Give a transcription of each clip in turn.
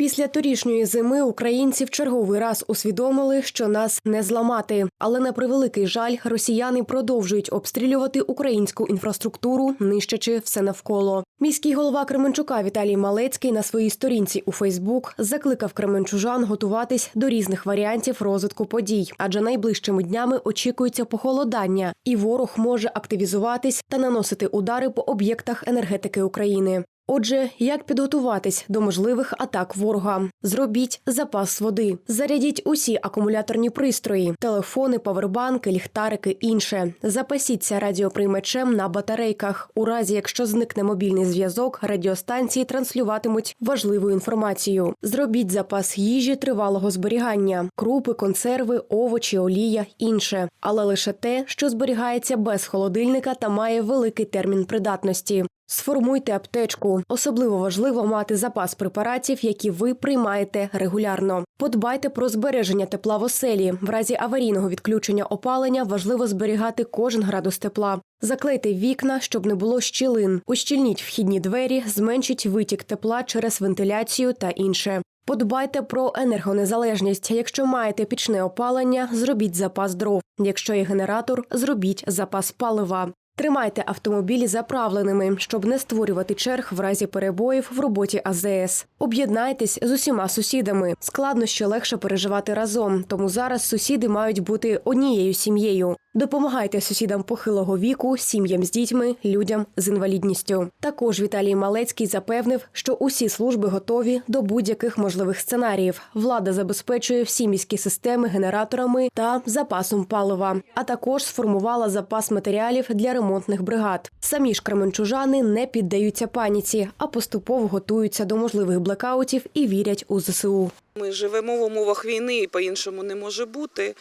Після торішньої зими українці в черговий раз усвідомили, що нас не зламати. Але на превеликий жаль, росіяни продовжують обстрілювати українську інфраструктуру, нищачи все навколо. Міський голова Кременчука Віталій Малецький на своїй сторінці у Фейсбук закликав кременчужан готуватись до різних варіантів розвитку подій, адже найближчими днями очікується похолодання, і ворог може активізуватись та наносити удари по об'єктах енергетики України. Отже, як підготуватись до можливих атак ворога? Зробіть запас води, зарядіть усі акумуляторні пристрої, телефони, павербанки, ліхтарики, інше. Запасіться радіоприймачем на батарейках. У разі, якщо зникне мобільний зв'язок, радіостанції транслюватимуть важливу інформацію. Зробіть запас їжі тривалого зберігання, крупи, консерви, овочі, олія, інше, але лише те, що зберігається без холодильника та має великий термін придатності. Сформуйте аптечку. Особливо важливо мати запас препаратів, які ви приймаєте регулярно. Подбайте про збереження тепла в оселі. В разі аварійного відключення опалення важливо зберігати кожен градус тепла. Заклейте вікна, щоб не було щілин. Ущільніть вхідні двері, зменшіть витік тепла через вентиляцію та інше. Подбайте про енергонезалежність. Якщо маєте пічне опалення, зробіть запас дров. Якщо є генератор, зробіть запас палива. Тримайте автомобілі заправленими, щоб не створювати черг в разі перебоїв в роботі АЗС. Об'єднайтесь з усіма сусідами. Складнощі легше переживати разом, тому зараз сусіди мають бути однією сім'єю. Допомагайте сусідам похилого віку, сім'ям з дітьми, людям з інвалідністю. Також Віталій Малецький запевнив, що усі служби готові до будь-яких можливих сценаріїв. Влада забезпечує всі міські системи генераторами та запасом палива, а також сформувала запас матеріалів для ремонтних бригад. Самі ж кременчужани не піддаються паніці, а поступово готуються до можливих блекаутів і вірять у ЗСУ. Ми живемо в умовах війни і по-іншому не може бути.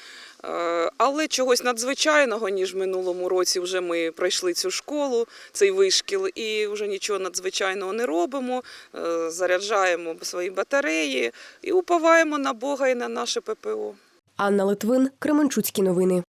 Е, Але чогось надзвичайного, ніж минулому році, вже ми пройшли цю школу, цей вишкіл, і вже нічого надзвичайного не робимо. Е, Заряджаємо свої батареї і уповаємо на Бога і на наше ППО. Анна Литвин, Кременчуцькі новини.